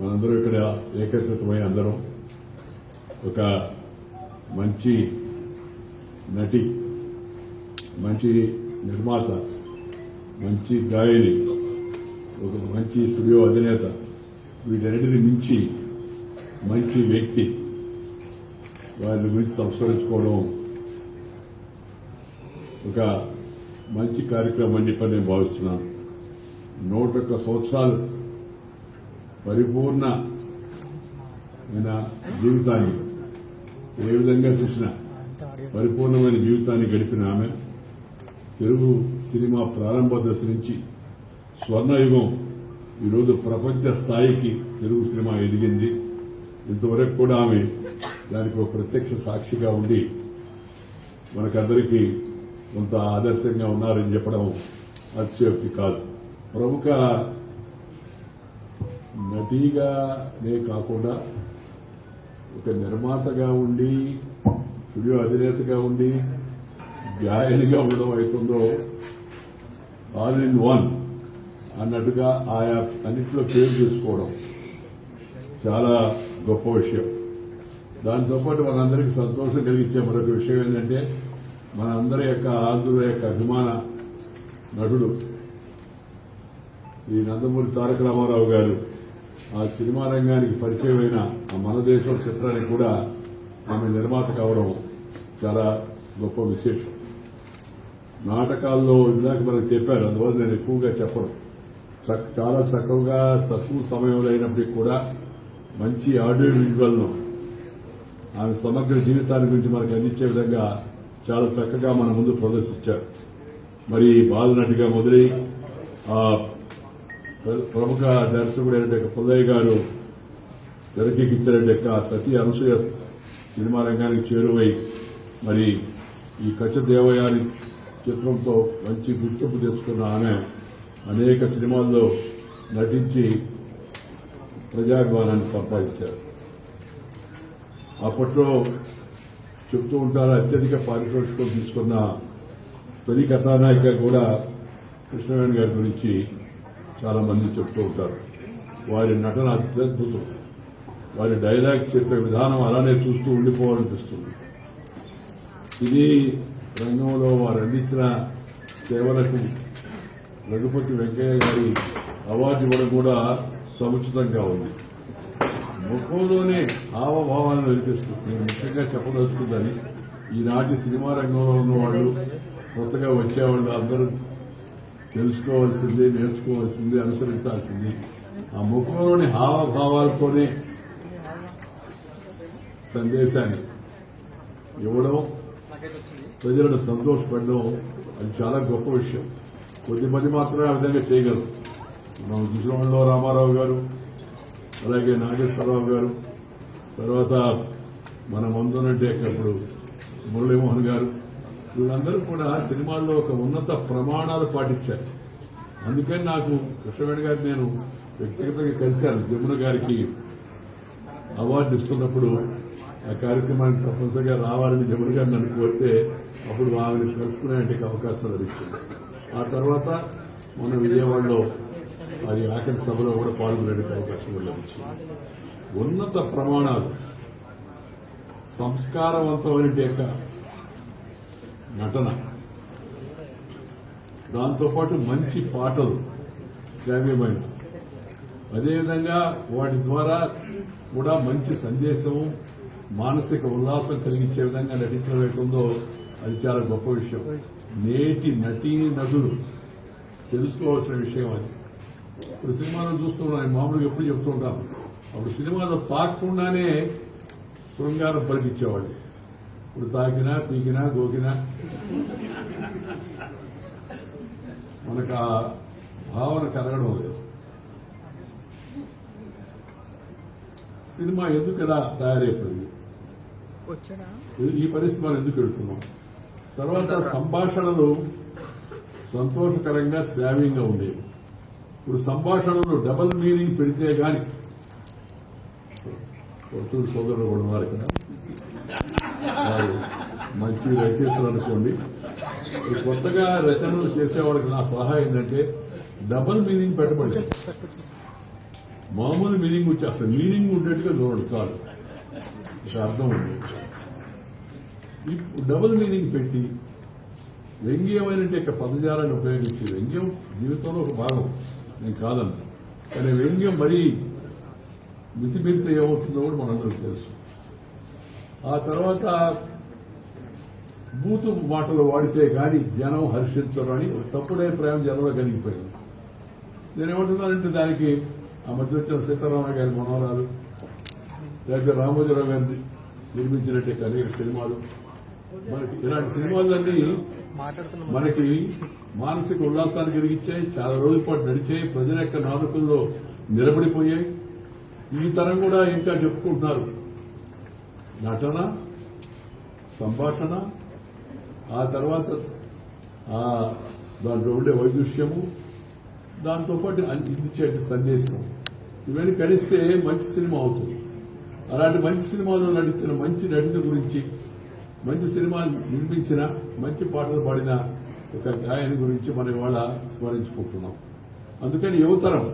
మనందరూ ఇక్కడ ఏకీకృతమై అందరం. ఒక మంచి నటి మంచి నిర్మాత మంచి గాయని ఒక మంచి స్టూడియో అధినేత వీటన్నిటిని మించి మంచి వ్యక్తి వారి గురించి సంస్కరించుకోవడం ఒక మంచి కార్యక్రమం అని చెప్పి నేను భావిస్తున్నాను. నూట ఒక్క సంవత్సరాలు పరిపూర్ణ జీవితాన్ని ఏ విధంగా చూసినా పరిపూర్ణమైన జీవితాన్ని గడిపిన ఆమె తెలుగు సినిమా ప్రారంభ దశ నుంచి స్వర్ణయుగం ఈరోజు ప్రపంచ స్థాయికి తెలుగు సినిమా ఎదిగింది. ఇంతవరకు కూడా ఆమె దానికి ఒక ప్రత్యక్ష సాక్షిగా ఉండి మనకందరికీ కొంత ఆదర్శంగా ఉన్నారని చెప్పడం అతిశయోక్తి కాదు. ప్రముఖ నటిగానే కాకుండా ఒక నిర్మాతగా ఉండి స్టూడియో అధినేతగా ఉండి గాయనిగా ఉండడం అవుతుందో ఆల్ ఇన్ వన్ అన్నట్టుగా ఆయా అన్నింటిలో పేరు చేసుకోవడం చాలా గొప్ప విషయం. దాంతోపాటు మనందరికీ సంతోషం కలిగించే మరొక విషయం ఏంటంటే మనందరి యొక్క ఆంధ్రుల యొక్క అభిమాన నటుడు ఈ నందమూరి తారక రామారావు గారు ఆ సినిమా రంగానికి పరిచయమైన ఆ మన దేశం చిత్రానికి కూడా ఆమె నిర్మాత కావడం చాలా గొప్ప విశేషం. నాటకాల్లో ఇందాక మనకు చెప్పారు అందువల్ల నేను ఎక్కువగా చెప్పను. చాలా చక్కగా తక్కువ సమయంలో అయినప్పటికీ కూడా మంచి ఆడియో విజువల్ను ఆమె సమగ్ర జీవితాన్ని గురించి మనకు అందించే విధంగా చాలా చక్కగా మన ముందు ప్రదర్శించారు. మరి బాలనటిగా మొదలై ఆ ప్రముఖ దర్శకుడైన పుల్లయ్య గారు తెరకెక్కించిన సతీ అనసూయ సినిమా రంగానికి చేరువై మరి ఈ కచ్చ దేవయాని చిత్రంతో మంచి గుర్తింపు తెచ్చుకున్న ఆమె అనేక సినిమాల్లో నటించి ప్రజాభిమానాన్ని సంపాదించారు. అప్పట్లో చెప్తూ ఉంటారు అత్యధిక పారితోషికం తీసుకున్న తొలి కథానాయిక కూడా కృష్ణవేణి గారి గురించి చాలామంది చెప్తూ ఉంటారు. వారి నటన అత్యద్భుతం. వారి డైలాగ్స్ చెప్పే విధానం అలానే చూస్తూ ఉండిపోవాలనిపిస్తుంది. సినీ రంగంలో వారు అందించిన సేవలకు రఘుపతి వెంకయ్య గారి అవార్డు ఇవ్వడం కూడా సముచితంగా ఉంది. ముఖంలోనే హావభావాలను వెలిపిస్తూ నేను ముఖ్యంగా చెప్పదలుచుకుందని ఈనాటి సినిమా రంగంలో ఉన్న వాళ్ళు కొత్తగా వచ్చేవాళ్ళు అందరూ తెలుసుకోవాల్సింది నేర్చుకోవాల్సింది అనుసరించాల్సింది. ఆ ముఖంలోని హావభావాలతోనే సందేశాన్ని ఇవ్వడం ప్రజలను సంతోషపడడం అది చాలా గొప్ప విషయం. కొద్దిమంది మాత్రమే ఆ విధంగా చేయగలరు. మనం చూసిన రామారావు గారు అలాగే నాగేశ్వరరావు గారు తర్వాత మన ముందునంటే అప్పుడు మురళీమోహన్ గారు వీళ్ళందరూ కూడా సినిమాల్లో ఒక ఉన్నత ప్రమాణాలు పాటించారు. అందుకని నాకు కృష్ణవేణి గారు నేను వ్యక్తిగతంగా కలిశాను జమున గారికి అవార్డు ఇస్తున్నప్పుడు ఆ కార్యక్రమానికి తప్పనిసరిగా రావాలని జమున గారు నన్ను కోరితే అప్పుడు ఆమెను కలుసుకునే అవకాశం లభించింది. ఆ తర్వాత మన విజయవాడలో అది ఆఖరి సభలో కూడా పాల్గొనే అవకాశం లభించింది. ఉన్నత ప్రమాణాలు సంస్కారవంతమైన యొక్క నటన దాంతోపాటు మంచి పాటలు శ్రావ్యమైన. అదేవిధంగా వాటి ద్వారా కూడా మంచి సందేశం మానసిక ఉల్లాసం కలిగించే విధంగా నటించడం అది చాలా గొప్ప విషయం. నేటి నటీ నటులు తెలుసుకోవాల్సిన విషయం అది. ఇప్పుడు సినిమాలో చూస్తున్నాం మామూలుగా ఎప్పుడు చెప్తుంటాను అప్పుడు సినిమాలో తాకుండానే శృంగారం పలికిచ్చేవాళ్ళు ఇప్పుడు తాకినా పీకినా గోకినా మనకు ఆ భావన కలగడం లేదు సినిమా ఎందుకు ఇలా తయారైపోయింది ఈ పరిస్థితి మనం ఎందుకు వెళ్తున్నాం తర్వాత సంభాషణలు సంతోషకరంగా శ్రావ్యంగా ఉండేవి ఇప్పుడు సంభాషణలు డబల్ మీనింగ్ పెడితే గాని కొత్తూరు సోదరులు కూడా ఉన్నారు ఇక్కడ వారు మంచి రచయితలు అనుకోండి. కొత్తగా రచనలు చేసేవాడికి నా సలహా ఏంటంటే డబల్ మీనింగ్ పెట్టబడి. మామూలు మీనింగ్ వచ్చి అసలు మీనింగ్ ఉండేట్టుగా చూడండి చాలు. అర్థం ఉంది ఇప్పుడు డబుల్ మీనింగ్ పెట్టి వ్యంగ్యమైనటువంటి యొక్క పదజాలాన్ని ఉపయోగించి వ్యంగ్యం జీవితంలో ఒక భాగం. నేను కాదన్న. కానీ వ్యంగ్యం మరీ మితిమీరితే ఏమవుతుందో కూడా మనందరికీ తెలుసు. ఆ తర్వాత బూతు మాటలు వాడితే గాని జనం హర్షించరు అని ఒక తప్పుడు జనంలో కలిగిపోయింది. నేను ఏమంటున్నానంటే దానికి ఆ మధ్య వచ్చిన సీతారామయ్య గారి మనోరాలు లేకపోతే రామోజీరావు గారిని నిర్మించినట్టు అనేక సినిమాలు. మనకి ఇలాంటి సినిమాలన్నీ మనకి మానసిక ఉల్లాసాన్ని కలిగించాయి చాలా రోజుల పాటు నడిచాయి ప్రజల యొక్క నాలుకల్లో నిలబడిపోయాయి. ఈ తరం కూడా ఇంకా చెప్పుకుంటున్నారు. నటన సంభాషణ ఆ తర్వాత దాంట్లో ఉండే వైదుష్యము దాంతోపాటు అందించే సందేశం ఇవన్నీ కలిస్తే మంచి సినిమా అవుతుంది. అలాంటి మంచి సినిమాలో నటించిన మంచి నటుల గురించి మంచి సినిమాలు నిర్మించిన మంచి పాటలు పాడిన ఒక గాయని గురించి మనం ఇవాళ స్మరించుకుంటున్నాం. అందుకని యువతరం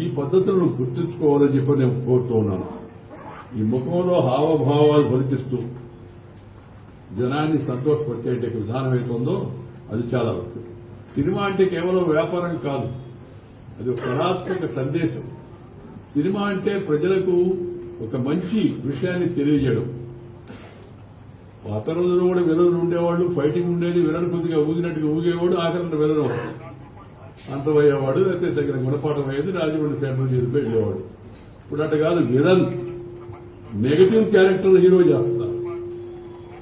ఈ పద్ధతులను గుర్తుంచుకోవాలని చెప్పి నేను కోరుతూ ఉన్నాను. ఈ ముఖంలో హావభావాలు పలికిస్తూ జనాన్ని సంతోషపరిచే విధానం అవుతుందో అది చాలా ముఖ్యం. సినిమా అంటే కేవలం వ్యాపారం కాదు. అది ఒక కళాత్మక సందేశం. సినిమా అంటే ప్రజలకు ఒక మంచి విషయాన్ని తెలియజేయడం. పాత రోజుల్లో కూడా విలన్లు ఉండేవాళ్ళు ఫైటింగ్ ఉండేది విలన్ కొద్దిగా ఊగినట్టుగా ఊగేవాడు ఆఖరణ విలన్ అంతమయ్యేవాడు లేకపోతే తగిన గుణపాఠం అయ్యేది రాజమండ్రి సెంట్రల్ జైలుకి వెళ్ళేవాడు. ఇప్పుడు అట్ట కాదు విలన్. నెగటివ్ క్యారెక్టర్ హీరో చేస్తున్నారు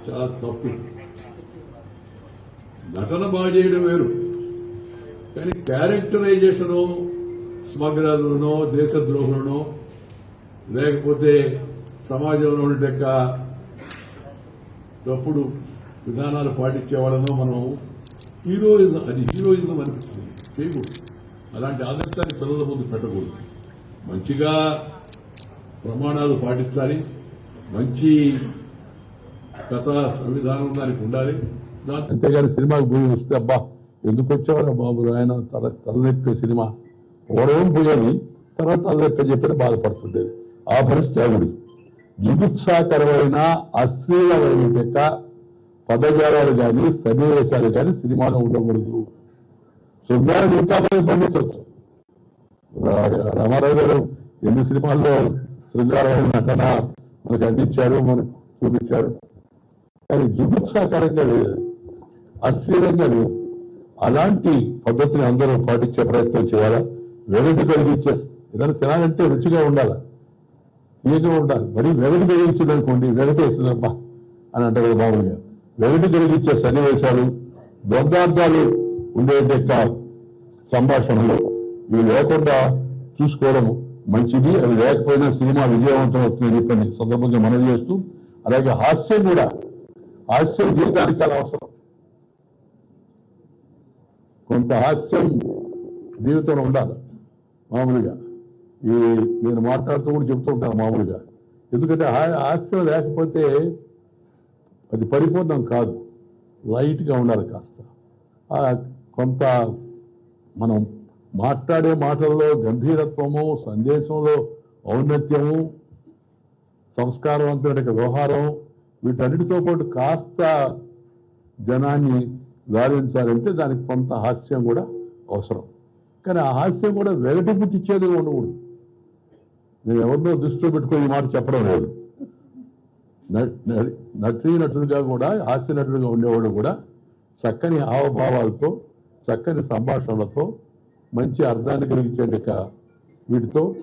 చాలా తప్పు. నటన బాగా చేయడం వేరు. కానీ క్యారెక్టరైజేషను స్మగ్లర్లనో దేశద్రోహులనో లేకపోతే సమాజంలో ఉండక తప్పుడు విధానాలు పాటించే వాళ్ళను మనం హీరోయిజం అది హీరోయిజం అనిపిస్తుంది. చేయకూడదు. అలాంటి ఆదర్శాన్ని పిల్లల ముందు పెట్టకూడదు. మంచిగా ప్రమాణాలు పాటించాలి. మంచి కథ సంవిధానం దానికి ఉండాలి. అంతేగాని సినిమాకి పోయి వస్తే అబ్బా ఎందుకు వచ్చేవాడు బాబు ఆయన తల తలనొప్పి సినిమా. పూర్వం పోయేది తర్వాత తలనొప్పి చెప్పిన బాధపడుతుండేది. ఆ పరిస్థితి ఆవిడ జుగుత్సాకరమైన అశ్లీలమైన యొక్క పదజాలాలు కానీ సన్నివేశాలు కానీ సినిమాలో ఉండకూడదు. శృంగారం ఇంకా మనం పండించవచ్చు రామారావు గారు ఎన్ని సినిమాల్లో శృంగారాయణ నటన మనకు అందించారు మనకు చూపించారు. కానీ జుగుత్సాకరంగా లేదు అస్థిరంగా లేదు. అలాంటి పద్ధతిని అందరూ పాటించే ప్రయత్నం చేయాలా? వెగటి కలిగించే ఏదైనా తినాలంటే రుచిగా ఉండాలా? తీయగా ఉండాలి. మరి వెగటి కలిగించింది అనుకోండి వేస్తుందమ్మా అని అంటారు కదా మామూలుగా. వెగటి కలిగించే సన్నివేశాలు ద్వంద్వార్థాలు ఉండే యొక్క సంభాషణలు ఇవి లేకుండా చూసుకోవడము మంచిది అవి లేకపోయినా సినిమా విజయవంతం అవుతుందని చెప్పని సందర్భంగా మనవి చేస్తూ అలాగే హాస్యం కూడా హాస్యం జీవితానికి చాలా అవసరం. కొంత హాస్యం జీవితంలో ఉండాలి మామూలుగా. ఈ నేను మాట్లాడుతూ కూడా చెప్తూ ఉంటాను మామూలుగా. ఎందుకంటే హాస్యం లేకపోతే అది పరిపూర్ణం కాదు. లైట్గా ఉండాలి కాస్త. కొంత మనం మాట్లాడే మాటల్లో గంభీరత్వము సందేశంలో ఔన్నత్యము సంస్కారవంతమైన వ్యవహారం వీటన్నిటితో పాటు కాస్త జనాన్ని లాలించాలంటే దానికి కొంత హాస్యం కూడా అవసరం. కానీ ఆ హాస్యం కూడా వెగటి ఉండకూడదు నేను ఎవరినో దృష్టిలో పెట్టుకుని ఈ మాట చెప్పడం లేదు. న- న- నటీ కూడా హాస్య నటుడుగా ఉండేవాడు కూడా చక్కని హావభావాలతో చక్కని సంభాషణలతో మంచి అర్థాన్ని కలిగించేట వీటితో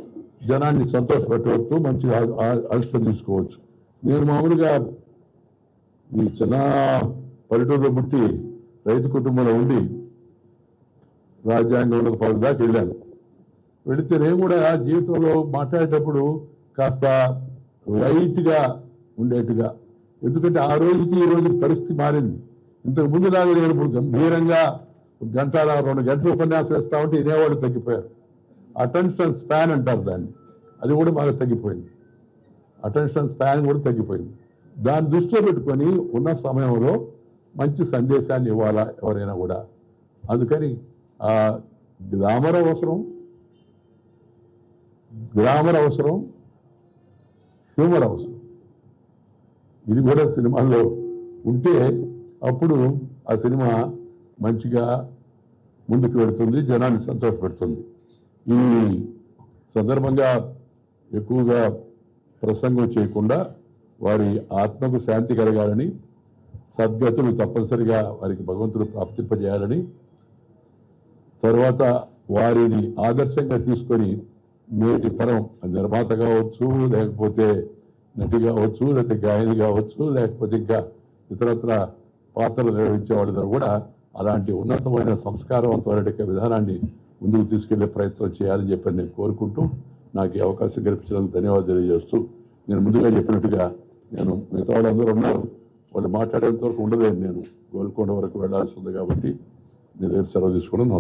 జనాన్ని సంతోషపెట్టవచ్చు మంచి అలసట తీసుకోవచ్చు. నేను మామూలుగా ఈ చిన్న పల్లెటూరులో పుట్టి రైతు కుటుంబంలో ఉండి రాజ్యాంగంలో పది దాకా వెళ్ళాను. వెళితే నేను కూడా జీవితంలో మాట్లాడేటప్పుడు కాస్త లైట్గా ఉండేట్టుగా. ఎందుకంటే ఆ రోజుకి ఈ రోజు పరిస్థితి మారింది. ఇంతకు ముందు లాగా నేను ఇప్పుడు గంభీరంగా గంట రెండు గంటలు ఉపన్యాసం ఇస్తా ఉంటే వినేవాళ్ళు తగ్గిపోయారు. అటెన్షన్ స్పాన్ అంటారు దాన్ని. అది కూడా బాగా తగ్గిపోయింది. అటెన్షన్ స్పాన్ కూడా తగ్గిపోయింది. దాన్ని దృష్టిలో పెట్టుకొని ఉన్న సమయంలో మంచి సందేశాన్ని ఇవ్వాలా ఎవరైనా కూడా. అందుకని గ్రామర్ గ్లామర్ అవసరం గ్రామర్ అవసరం హ్యూమర్ అవసరం. ఇది కూడా సినిమాల్లో ఉంటే అప్పుడు ఆ సినిమా మంచిగా ముందుకు వెళుతుంది జనాన్ని సంతోషపెడుతుంది. ఈ సందర్భంగా ఎక్కువగా ప్రసంగం చేయకుండా వారి ఆత్మకు శాంతి కలగాలని సద్గతులు తప్పనిసరిగా వారికి భగవంతుడు ప్రాప్తింపజేయాలని తర్వాత వారిని ఆదర్శంగా తీసుకొని నేటి తరం నిర్మాత కావచ్చు లేకపోతే నటి కావచ్చు లేకపోతే గాయని కావచ్చు లేకపోతే ఇంకా ఇతరత్ర పాత్రలు నిర్వహించే వాళ్ళందరూ కూడా అలాంటి ఉన్నతమైన సంస్కారవంతమైన విధానాన్ని ముందుకు తీసుకెళ్ళే ప్రయత్నం చేయాలని చెప్పి నేను కోరుకుంటూ నాకు ఈ అవకాశం కల్పించినందుకు ధన్యవాదాలు తెలియజేస్తూ నేను ముందుగా చెప్పినట్టుగా నేను మిగతా వాళ్ళందరూ ఉన్నారు. వాళ్ళు మాట్లాడేంత వరకు ఉండలేదు నేను. గోల్కొండ వరకు వెళ్ళాల్సి ఉంది కాబట్టి నేను దగ్గర సెలవు తీసుకున్నాను.